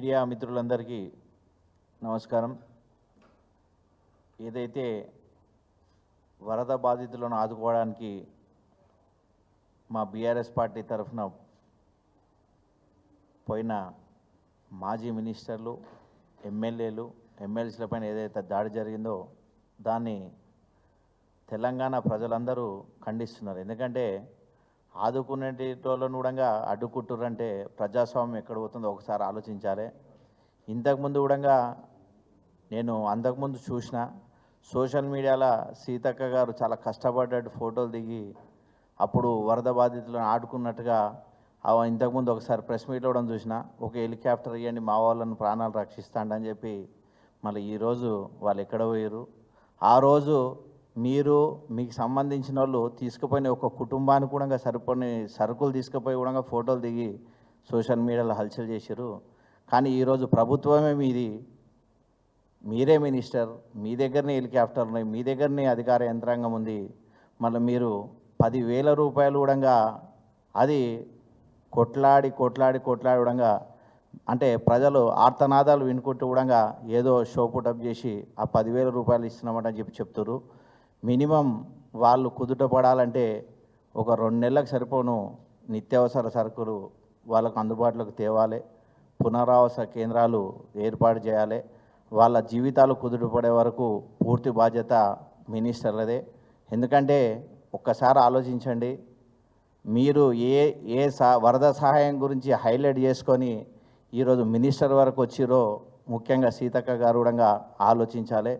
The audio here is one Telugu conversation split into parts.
మీడియా మిత్రులందరికీ నమస్కారం. ఏదైతే వరద బాధితులను ఆదుకోవడానికి మా బీఆర్ఎస్ పార్టీ తరఫున పోయిన మాజీ మినిస్టర్లు ఎమ్మెల్యేలు ఎమ్మెల్సీలపైన ఏదైతే దాడి జరిగిందో దాన్ని తెలంగాణ ప్రజలందరూ ఖండిస్తున్నారు. ఎందుకంటే ఆదుకునేటోళ్ళను కూడా అడ్డుకుంటుర్రంటే ప్రజాస్వామ్యం ఎక్కడ పోతుందో ఒకసారి ఆలోచించాలి. ఇంతకుముందు కూడా నేను అంతకుముందు చూసిన సోషల్ మీడియాలో సీతక్క గారు చాలా కష్టపడ్డట్టు ఫోటోలు దిగి అప్పుడు వరద బాధితులను ఆడుకున్నట్టుగా అవ ఇంతకుముందు ఒకసారి ప్రెస్ మీట్ కూడా చూసిన ఒక హెలికాప్టర్ ఇవ్వండి మా వాళ్ళను ప్రాణాలు రక్షిస్తాండని చెప్పి మళ్ళీ ఈరోజు వాళ్ళు ఎక్కడ పోయారు ఆ రోజు మీరు మీకు సంబంధించిన వాళ్ళు తీసుకుపోయిన ఒక కుటుంబానికి కూడా సరిపోని సరుకులు తీసుకుపోయి కూడా ఫోటోలు దిగి సోషల్ మీడియాలో హల్చల్ చేశారు కానీ ఈరోజు ప్రభుత్వమే మీది. మీరే మినిస్టర్ మీ దగ్గరనే హెలికాప్టర్ ఉన్నాయి మీ దగ్గరనే అధికార యంత్రాంగం ఉంది. మళ్ళీ మీరు పదివేల రూపాయలు కూడా అది కొట్లాడి కొట్లాడి కొట్లాడి కూడా అంటే ప్రజలు ఆర్తనాదాలు వినుకుంటూ కూడా ఏదో షో పుటప్ చేసి ఆ పదివేల రూపాయలు ఇస్తున్నామని చెప్పి చెప్తారు మినిమం వాళ్ళు కుదుట పడాలంటే ఒక రెండు నెలలకు సరిపోను నిత్యావసర సరుకులు వాళ్ళకు అందుబాటులోకి తేవాలి పునరావాస కేంద్రాలు ఏర్పాటు చేయాలి. వాళ్ళ జీవితాలు కుదుటపడే వరకు పూర్తి బాధ్యత మినిస్టర్లదే. ఎందుకంటే ఒక్కసారి ఆలోచించండి మీరు ఏ ఏ సా వరద సహాయం గురించి హైలైట్ చేసుకొని ఈరోజు మినిస్టర్ వరకు వచ్చిరో ముఖ్యంగా సీతక్క గారు కూడా ఆలోచించాలి.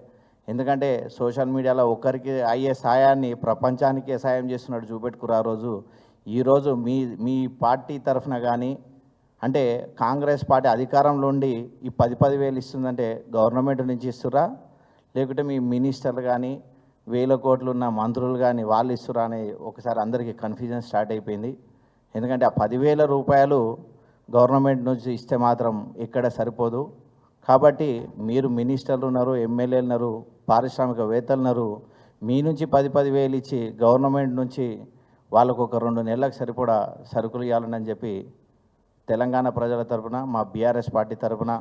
ఎందుకంటే సోషల్ మీడియాలో ఒకరికి అయ్యే సాయాన్ని ప్రపంచానికే సాయం చేస్తున్నాడు చూపెట్టుకురు ఆ రోజు. ఈరోజు మీ మీ పార్టీ తరఫున కానీ అంటే కాంగ్రెస్ పార్టీ అధికారంలో ఉండి ఈ పది పది వేలు ఇస్తుందంటే గవర్నమెంట్ నుంచి ఇస్తురా లేకుంటే మీ మినిస్టర్లు కానీ వేల కోట్లు ఉన్న మంత్రులు కానీ వాళ్ళు ఇస్తురా అని ఒకసారి అందరికీ కన్ఫ్యూజన్ స్టార్ట్ అయిపోయింది. ఎందుకంటే ఆ పదివేల రూపాయలు గవర్నమెంట్ నుంచి ఇస్తే మాత్రం ఇక్కడ సరిపోదు. కాబట్టి మీరు మినిస్టర్లు ఉన్నారు ఎమ్మెల్యేలు ఉన్నారు పారిశ్రామికవేత్తలు ఉన్నారు మీ నుంచి పది పది వేలు ఇచ్చి గవర్నమెంట్ నుంచి వాళ్ళకు ఒక రెండు నెలలకు సరిపడా సరుకులు ఇవ్వాలని చెప్పి తెలంగాణ ప్రజల తరపున మా బీఆర్ఎస్ పార్టీ తరపున